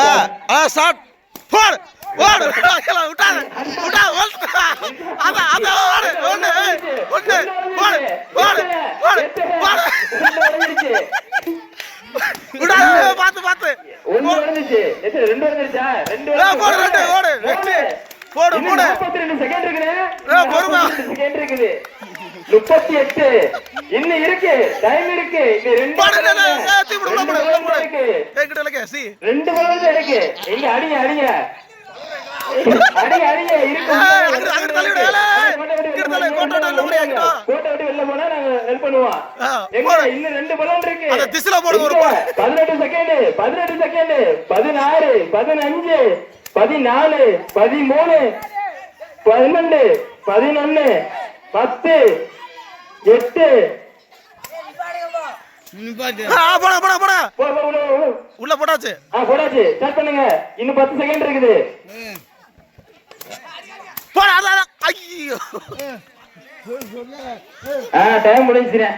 ஆ ஆ start போடு ஓடு. விட்டாத விட்டா ஓடு அத அத ஓடு. ஒண்ணு ஒண்ணு விடாத பாத்து பாத்து ஒண்ணு வந்துச்சு எத்தனை? ரெண்டு போடு ரெண்டு ஓடு. போடு. செகண்ட் பொறுமை. செகண்ட் இருக்குது. முப்பத்தி எட்டு. இன்னும் இருக்கு. டைம் இருக்கு. இன்னும் ரெண்டு இருக்கு. சி ரெண்டு எங்க அடிங்க அடிங்க அடிங்க அடிங்க தள்ளி விடு, கோட்டை. கோட்டை விட்டு வெளில போனா நாங்க ஹெல்ப் பண்ணுவோம் எங்க. இன்னும் ரெண்டு பலன் திசுல ஒரு? போடு. செகண்ட் பதினெட்டு செகண்ட் பதினாறு பதினஞ்சு பதினாலு பதிமூணு பன்னெண்டு பதினொன்னு பத்து எட்டு போடா போடா போடா. உள்ள போட்டாச்சு. ஆ போடாச்சு ஸ்டார்ட் பண்ணுங்க. இன்னும் பத்து செகண்ட் இருக்குது. போடா அதான். ஐயோ. ஆ டைம் முடிஞ்சுறேன்